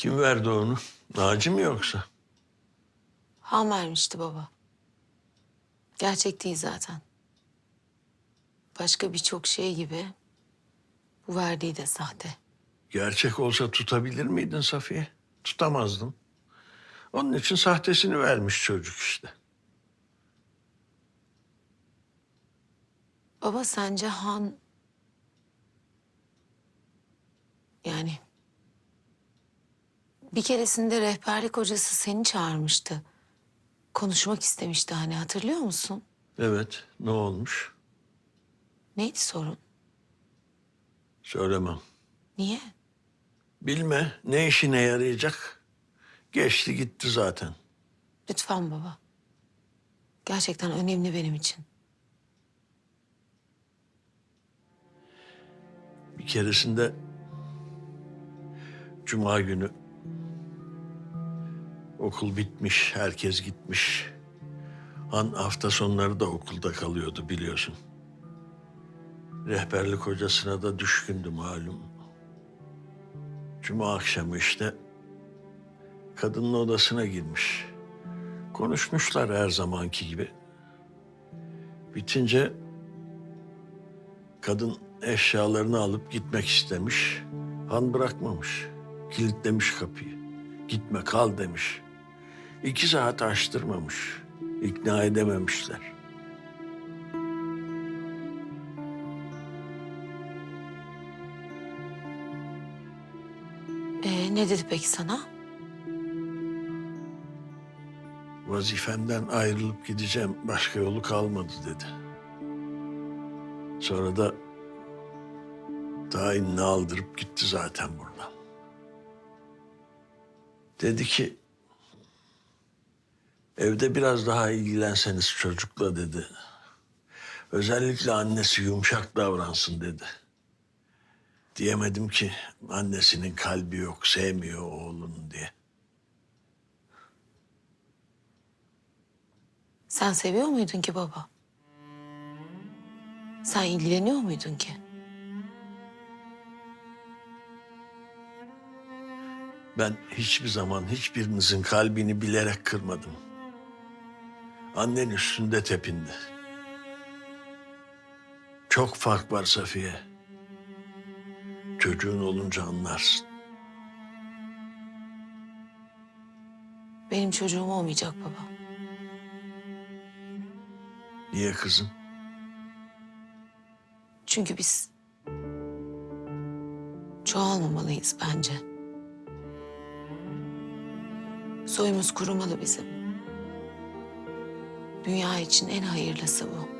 Kim verdi onu? Naci mi yoksa? Han vermişti baba. Gerçek değil zaten. Başka birçok şey gibi bu verdiği de sahte. Gerçek olsa tutabilir miydin Safiye? Tutamazdın. Onun için sahtesini vermiş çocuk işte. Baba sence Han... Bir keresinde rehberlik hocası seni çağırmıştı. Konuşmak istemişti hani hatırlıyor musun? Evet, ne olmuş? Neydi sorun? Söylemem. Niye? Bilme, ne işine yarayacak? Geçti gitti zaten. Lütfen baba. Gerçekten önemli benim için. Bir keresinde cuma günü okul bitmiş, herkes gitmiş. Han hafta sonları da okulda kalıyordu biliyorsun. Rehberlik hocasına da düşkündü malum. Cuma akşamı işte kadının odasına girmiş. Konuşmuşlar her zamanki gibi. Bitince Kadın eşyalarını alıp gitmek istemiş. Han bırakmamış. Kilitlemiş kapıyı. Gitme kal demiş. İki saat açtırmamış. İkna edememişler. Ee, ne dedi peki sana? Vazifemden ayrılıp gideceğim. Başka yolu kalmadı dedi. Sonra da tayinini aldırıp gitti zaten buradan. Dedi ki evde biraz daha ilgilenseniz çocukla dedi. Özellikle annesi yumuşak davransın dedi. Diyemedim ki annesinin kalbi yok, sevmiyor oğlunu diye. Sen seviyor muydun ki baba? Sen ilgileniyor muydun ki? Ben hiçbir zaman hiçbirinizin kalbini bilerek kırmadım. Annen üstünde tepindi. Çok fark var Safiye. Çocuğun olunca anlarsın. Benim çocuğum olmayacak baba. Niye kızım? Çünkü biz çoğalmamalıyız bence. Soyumuz kurumalı bizim. Dünya için en hayırlısı bu.